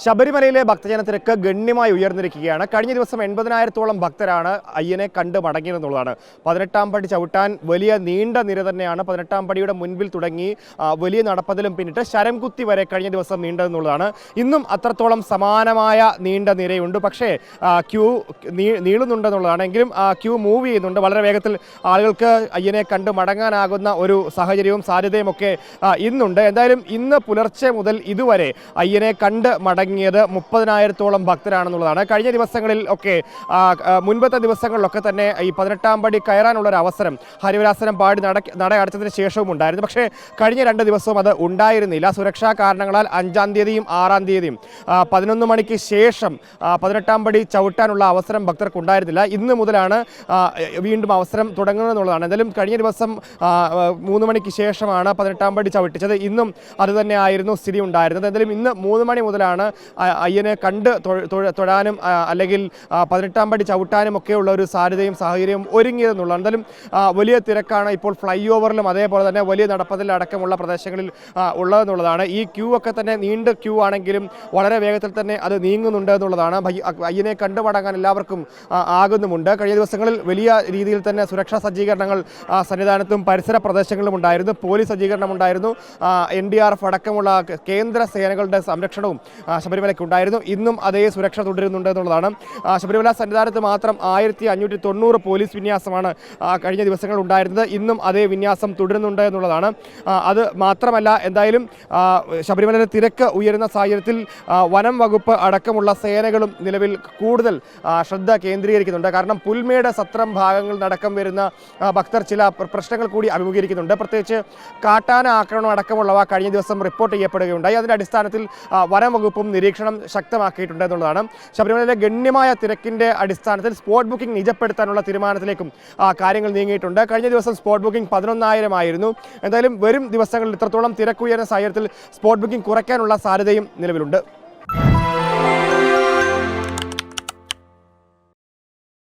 ശബരിമലയിലെ ഭക്തജന തിരക്ക് ഗണ്യമായി ഉയർന്നിരിക്കുകയാണ്. കഴിഞ്ഞ ദിവസം എൺപതിനായിരത്തോളം ഭക്തരാണ് അയ്യനെ കണ്ട് മടങ്ങിയതെന്നുള്ളതാണ് പതിനെട്ടാം പടി ചവിട്ടാൻ വലിയ നീണ്ട നിര തന്നെയാണ് പതിനെട്ടാം പടിയുടെ മുൻപിൽ തുടങ്ങി വലിയ നടപ്പതിലും പിന്നിട്ട് ശരംകുത്തി വരെ കഴിഞ്ഞ ദിവസം നീണ്ടതെന്നുള്ളതാണ് ഇന്നും അത്രത്തോളം സമാനമായ നീണ്ട നിരയുണ്ട്. പക്ഷേ ക്യൂ നീളുന്നുണ്ടെന്നുള്ളതാണ്. എങ്കിലും ക്യൂ മൂവ് ചെയ്യുന്നുണ്ട്. വളരെ വേഗത്തിൽ ആളുകൾക്ക് അയ്യനെ കണ്ട് മടങ്ങാനാകുന്ന ഒരു സാഹചര്യവും സാധ്യതയും ഒക്കെ ഇന്നുണ്ട്. എന്തായാലും ഇന്ന് പുലർച്ചെ മുതൽ ഇതുവരെ അയ്യനെ കണ്ട് മടങ്ങിയത് മുപ്പതിനായിരത്തോളം ഭക്തരാണെന്നുള്ളതാണ്. കഴിഞ്ഞ ദിവസങ്ങളിൽ ഒക്കെ മുൻപത്തെ ദിവസങ്ങളിലൊക്കെ തന്നെ ഈ പതിനെട്ടാം പടി കയറാനുള്ള ഒരു അവസരം ഹരിവരാസനം പാടി നട നട അടച്ചതിന് ശേഷവും ഉണ്ടായിരുന്നു. പക്ഷേ കഴിഞ്ഞ രണ്ട് ദിവസവും അത് ഉണ്ടായിരുന്നില്ല. സുരക്ഷാ കാരണങ്ങളാൽ അഞ്ചാം തീയതിയും ആറാം തീയതിയും പതിനൊന്ന് മണിക്ക് ശേഷം പതിനെട്ടാം പടി ചവിട്ടാനുള്ള അവസരം ഭക്തർക്ക് ഉണ്ടായിരുന്നില്ല. ഇന്ന് മുതലാണ് വീണ്ടും അവസരം തുടങ്ങുന്നത് എന്നുള്ളതാണ് എന്തായാലും കഴിഞ്ഞ ദിവസം മൂന്ന് മണിക്ക് ശേഷമാണ് പതിനെട്ടാം പടി ചവിട്ടിച്ചത്. ഇന്നും അതുതന്നെയായിരുന്നു ആയിരുന്നു സ്ഥിതി ഉണ്ടായിരുന്നത് എന്തായാലും ഇന്ന് മൂന്ന് മണി മുതലാണ് അയ്യനെ കണ്ട് തൊഴ- തൊഴ- തൊഴാനും അല്ലെങ്കിൽ പതിനെട്ടാം പടി ചവിട്ടാനും ഒക്കെയുള്ള ഒരു സാധ്യതയും സാഹചര്യവും ഒരുങ്ങിയതെന്നുള്ളത് എന്തായാലും വലിയ തിരക്കാണ് ഇപ്പോൾ ഫ്ലൈ ഓവറിലും അതേപോലെ തന്നെ വലിയ നടപ്പതിൽ അടക്കമുള്ള പ്രദേശങ്ങളിൽ ഉള്ളതെന്നുള്ളതാണ്. ഈ ക്യൂ ഒക്കെ തന്നെ നീണ്ട ക്യൂ ആണെങ്കിലും വളരെ വേഗത്തിൽ തന്നെ അത് നീങ്ങുന്നുണ്ട് എന്നുള്ളതാണ്. അയ്യനെ അയ്യനെ കണ്ടുമടങ്ങാൻ എല്ലാവർക്കും ആകുന്നുമുണ്ട്. കഴിഞ്ഞ ദിവസങ്ങളിൽ വലിയ രീതിയിൽ തന്നെ സുരക്ഷാ സജ്ജീകരണങ്ങൾ സന്നിധാനത്തും പരിസര പ്രദേശങ്ങളിലും ഉണ്ടായിരുന്നു. പോലീസ് സജ്ജീകരണം ഉണ്ടായിരുന്നു. എൻ ഡി ആർ എഫ് അടക്കമുള്ള കേന്ദ്ര സേനകളുടെ സംരക്ഷണവും ശബരിമലയ്ക്ക് ഉണ്ടായിരുന്നു. ഇന്നും അതേ സുരക്ഷ തുടരുന്നുണ്ട് എന്നുള്ളതാണ്. ശബരിമല സന്നിധാനത്ത് മാത്രം ആയിരത്തി അഞ്ഞൂറ്റി തൊണ്ണൂറ് പോലീസ് വിന്യാസമാണ് കഴിഞ്ഞ ദിവസങ്ങളിൽ ഉണ്ടായിരുന്നത്. ഇന്നും അതേ വിന്യാസം തുടരുന്നുണ്ട് എന്നുള്ളതാണ്. അത് മാത്രമല്ല എന്തായാലും ശബരിമലയിലെ തിരക്ക് ഉയരുന്ന സാഹചര്യത്തിൽ വനം വകുപ്പ് അടക്കമുള്ള സേനകളും നിലവിൽ കൂടുതൽ ശ്രദ്ധ കേന്ദ്രീകരിക്കുന്നുണ്ട്. കാരണം പുൽമേട് സത്രം ഭാഗങ്ങളിൽ നടക്കം വരുന്ന ഭക്തർ ചില പ്രശ്നങ്ങൾ കൂടി അഭിമുഖീകരിക്കുന്നുണ്ട്. പ്രത്യേകിച്ച് കാട്ടാന ആക്രമണം അടക്കമുള്ളവ കഴിഞ്ഞ ദിവസം റിപ്പോർട്ട് ചെയ്യപ്പെടുകയുണ്ടായി. അതിന്റെ അടിസ്ഥാനത്തിൽ വനം വകുപ്പും നിരീക്ഷണം ശക്തമാക്കിയിട്ടുണ്ട് എന്നുള്ളതാണ്. ശബരിമലയിലെ ഗണ്യമായ തിരക്കിന്റെ അടിസ്ഥാനത്തിൽ സ്പോട്ട് ബുക്കിംഗ് നിജപ്പെടുത്താനുള്ള തീരുമാനത്തിലേക്കും കാര്യങ്ങൾ നീങ്ങിയിട്ടുണ്ട്. കഴിഞ്ഞ ദിവസം സ്പോട്ട് ബുക്കിംഗ് പതിനൊന്നായിരം ആയിരുന്നു. എന്തായാലും വരും ദിവസങ്ങളിൽ ഇത്രത്തോളം തിരക്കുയരുന്ന സാഹചര്യത്തിൽ സ്പോട്ട് ബുക്കിംഗ് കുറയ്ക്കാനുള്ള സാധ്യതയും നിലവിലുണ്ട്.